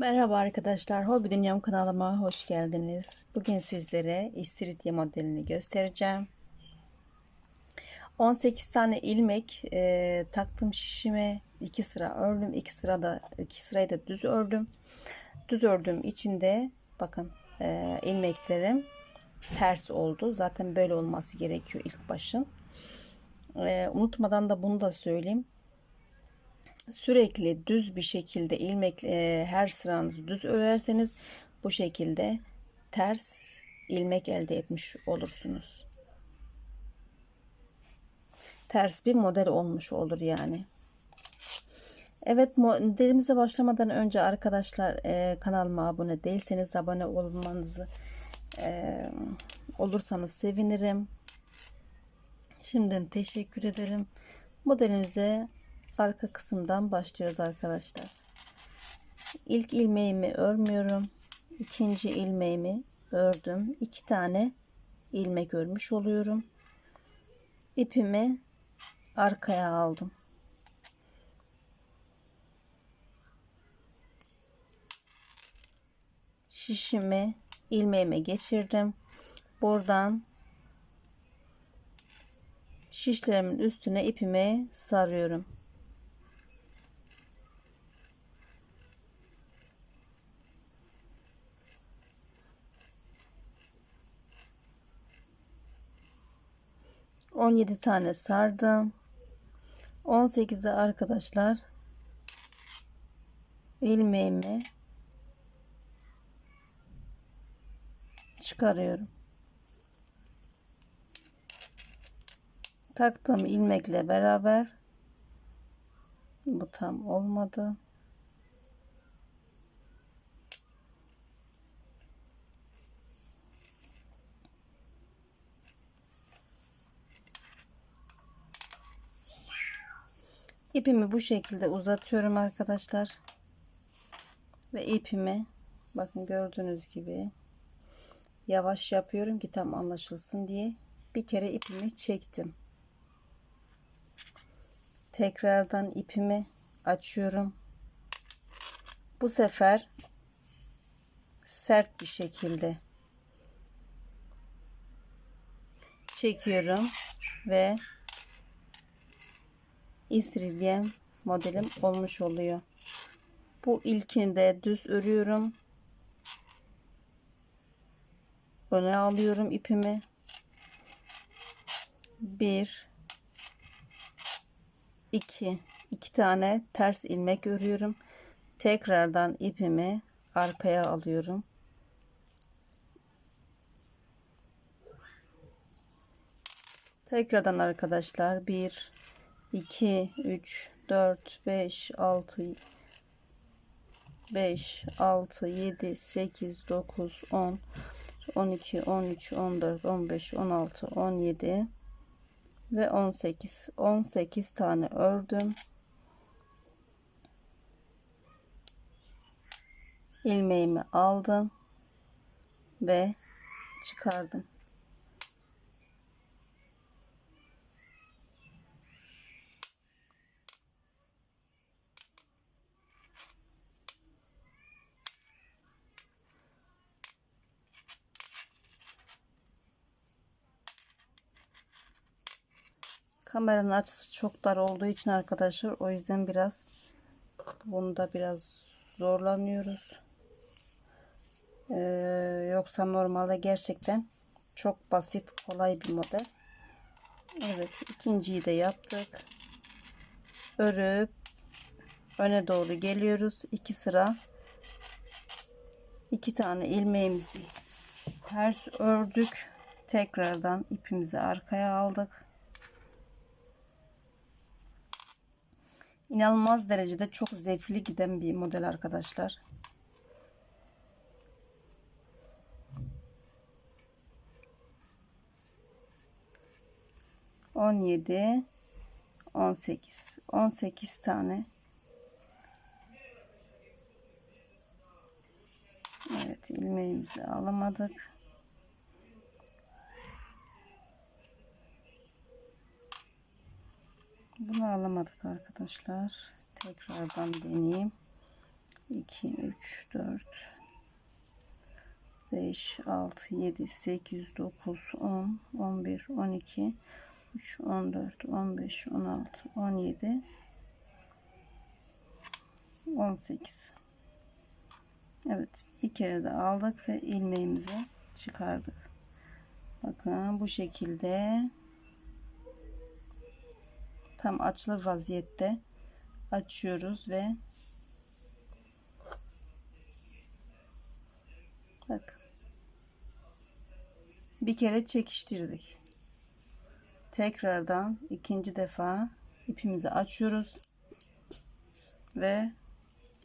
Merhaba arkadaşlar, Hobi Dünyam kanalıma hoş geldiniz. Bugün sizlere istiridye modelini göstereceğim. 18 tane ilmek e, taktım şişime. 2 sıra ördüm, 2 sırada 2 sırayı da düz ördüm. Düz ördüğüm içinde bakın e, ilmeklerim ters oldu. Zaten böyle olması gerekiyor ilk başın. E, unutmadan da bunu da söyleyeyim sürekli düz bir şekilde ilmek e, her sıranızı düz örerseniz bu şekilde ters ilmek elde etmiş olursunuz. Ters bir model olmuş olur yani. Evet modelimize başlamadan önce arkadaşlar e, kanalıma abone değilseniz abone olmanızı e, olursanız sevinirim. Şimdiden teşekkür ederim. Modelimize arka kısımdan başlıyoruz arkadaşlar. İlk ilmeğimi örmüyorum. İkinci ilmeğimi ördüm. İki tane ilmek örmüş oluyorum. İpimi arkaya aldım. Şişimi ilmeğime geçirdim. Buradan şişlerimin üstüne ipimi sarıyorum. 17 tane sardım. 18'de arkadaşlar ilmeğimi çıkarıyorum. Taktığım ilmekle beraber bu tam olmadı. İpimi bu şekilde uzatıyorum arkadaşlar. Ve ipimi bakın gördüğünüz gibi yavaş yapıyorum ki tam anlaşılsın diye. Bir kere ipimi çektim. Tekrardan ipimi açıyorum. Bu sefer sert bir şekilde çekiyorum ve İstiridye modelim olmuş oluyor. Bu ilkini de düz örüyorum. Öne alıyorum ipimi. Bir, iki, iki tane ters ilmek örüyorum. Tekrardan ipimi arkaya alıyorum. Tekrardan arkadaşlar bir 2 3 4 5 6 5 6 7 8 9 10 12 13 14 15 16 17 ve 18 18 tane ördüm. İlmeğimi aldım ve çıkardım Kameranın açısı çok dar olduğu için arkadaşlar o yüzden biraz bunda biraz zorlanıyoruz. Ee, yoksa normalde gerçekten çok basit kolay bir model. Evet ikinciyi de yaptık. Örüp öne doğru geliyoruz. iki sıra iki tane ilmeğimizi ters ördük. Tekrardan ipimizi arkaya aldık. İnanılmaz derecede çok zevkli giden bir model arkadaşlar. On yedi, on sekiz, on sekiz tane. Evet ilmeğimizi alamadık. Bunu alamadık arkadaşlar. Tekrardan deneyeyim. 2 3 4 5 6 7 8 9 10 11 12 13 14 15 16 17 18 Evet bir kere de aldık ve ilmeğimizi çıkardık bakın bu şekilde tam açılır vaziyette açıyoruz ve bak. Bir kere çekiştirdik. Tekrardan ikinci defa ipimizi açıyoruz ve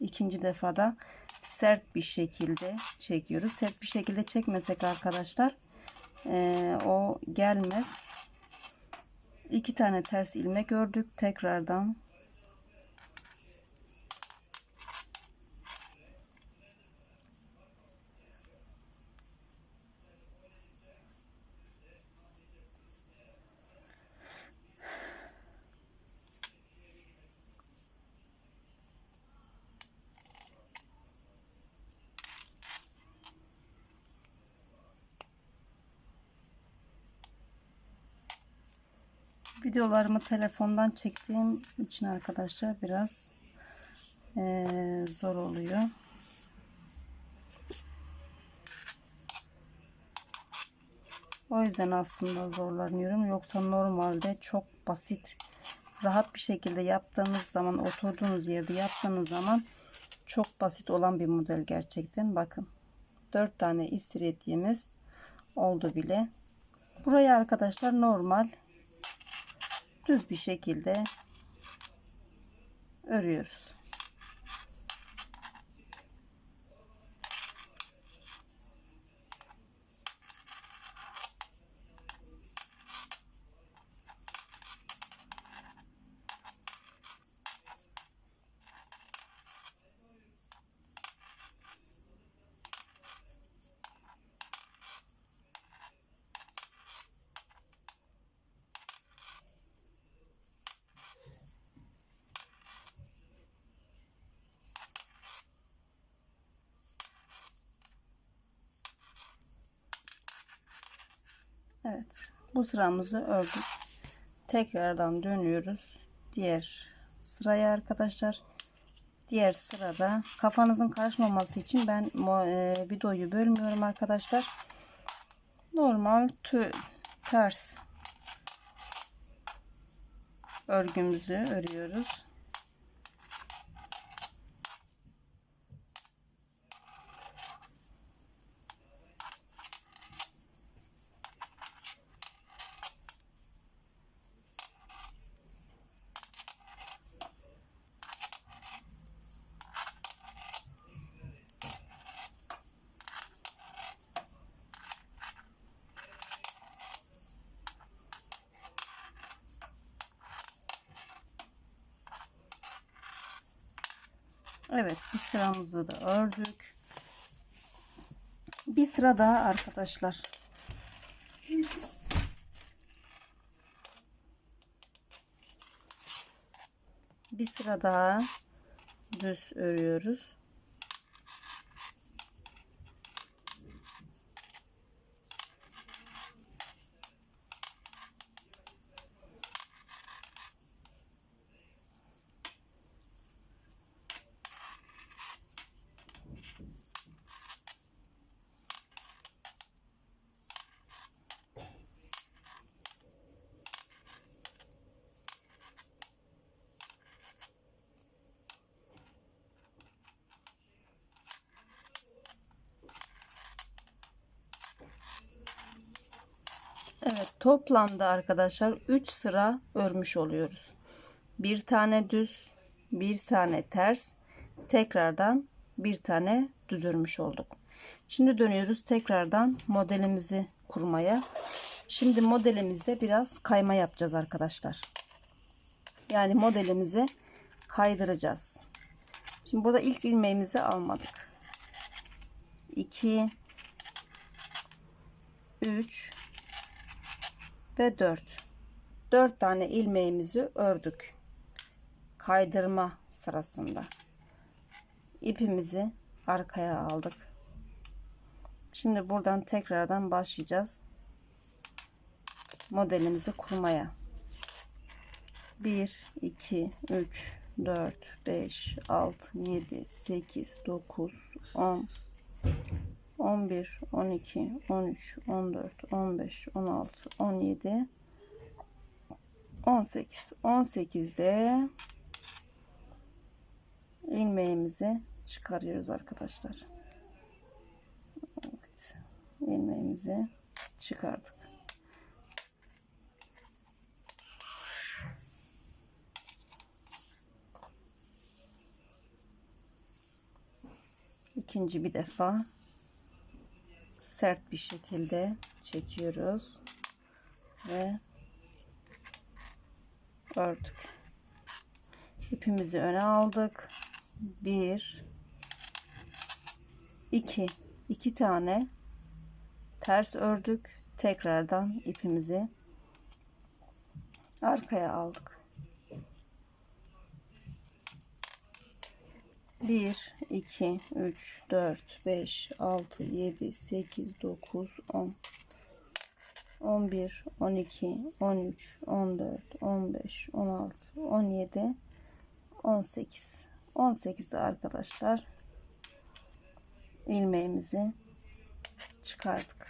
ikinci defada sert bir şekilde çekiyoruz. Sert bir şekilde çekmesek arkadaşlar e, o gelmez iki tane ters ilmek ördük. Tekrardan videolarımı telefondan çektiğim için arkadaşlar biraz eee, zor oluyor. O yüzden aslında zorlanıyorum. Yoksa normalde çok basit, rahat bir şekilde yaptığınız zaman, oturduğunuz yerde yaptığınız zaman çok basit olan bir model gerçekten. Bakın 4 tane istiridyemiz oldu bile. Buraya arkadaşlar normal düz bir şekilde örüyoruz. Evet. Bu sıramızı ördük. Tekrardan dönüyoruz. Diğer sıraya arkadaşlar. Diğer sırada kafanızın karışmaması için ben e, videoyu bölmüyorum arkadaşlar. Normal tü, ters örgümüzü örüyoruz. Evet bir sıramızı da ördük. Bir sıra daha arkadaşlar. Bir sıra daha düz örüyoruz. Evet toplamda arkadaşlar 3 sıra örmüş oluyoruz. Bir tane düz, bir tane ters, tekrardan bir tane düz örmüş olduk. Şimdi dönüyoruz tekrardan modelimizi kurmaya. Şimdi modelimizde biraz kayma yapacağız arkadaşlar. Yani modelimizi kaydıracağız. Şimdi burada ilk ilmeğimizi almadık. 2 3 ve 4 4 tane ilmeğimizi ördük kaydırma sırasında ipimizi arkaya aldık. Şimdi buradan tekrardan başlayacağız. Modelimizi kurmaya. 1 2 3 4 5 6 7 8 9 10 11 12 13 14 15 16 17 18 18'de ilmeğimizi çıkarıyoruz arkadaşlar. Evet. ilmeğimizi çıkardık. İkinci bir defa sert bir şekilde çekiyoruz ve ördük. İpimizi öne aldık. Bir, iki, iki tane ters ördük. Tekrardan ipimizi arkaya aldık. 1 2 3 4 5 6 7 8 9 10 11 12 13 14 15 16 17 18 18'de arkadaşlar ilmeğimizi çıkardık.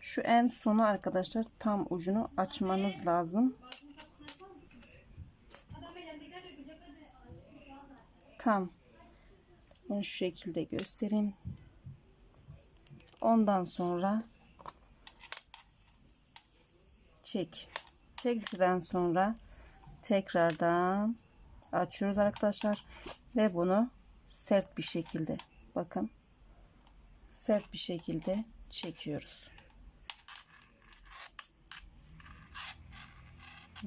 Şu en sonu arkadaşlar tam ucunu açmanız lazım. Tam ben şu şekilde göstereyim. Ondan sonra çek. Çektikten sonra tekrardan açıyoruz arkadaşlar ve bunu sert bir şekilde bakın sert bir şekilde çekiyoruz.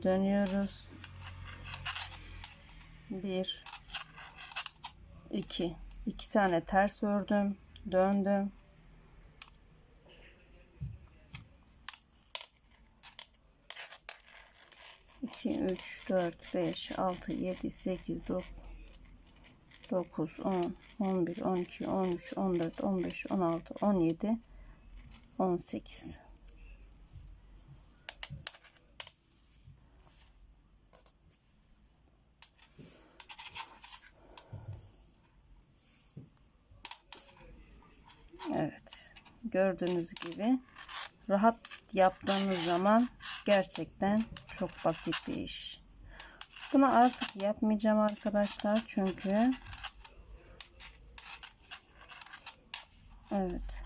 Dönüyoruz. Bir, iki, iki tane ters ördüm, döndüm. 2, 3, 4, 5, 6, 7, 8, 9, 10, 11, 12, 13, 14, 15, 16, 17, 18. Evet. Gördüğünüz gibi rahat yaptığınız zaman gerçekten çok basit bir iş. Bunu artık yapmayacağım arkadaşlar çünkü Evet.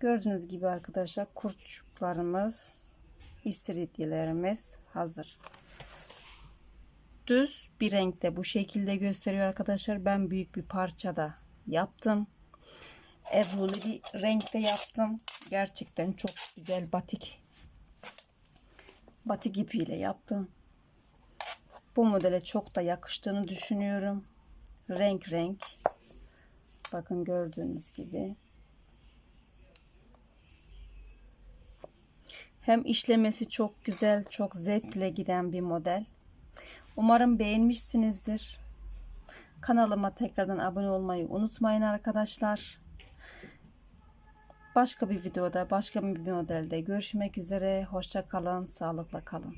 Gördüğünüz gibi arkadaşlar kurtçuklarımız istiridyelerimiz hazır. Düz bir renkte bu şekilde gösteriyor arkadaşlar. Ben büyük bir parçada yaptım. Ebruli bir renkte yaptım. Gerçekten çok güzel batik. Batik ipiyle yaptım. Bu modele çok da yakıştığını düşünüyorum. Renk renk. Bakın gördüğünüz gibi. Hem işlemesi çok güzel, çok zevkle giden bir model. Umarım beğenmişsinizdir. Kanalıma tekrardan abone olmayı unutmayın arkadaşlar. Başka bir videoda, başka bir modelde görüşmek üzere. Hoşça kalın, sağlıkla kalın.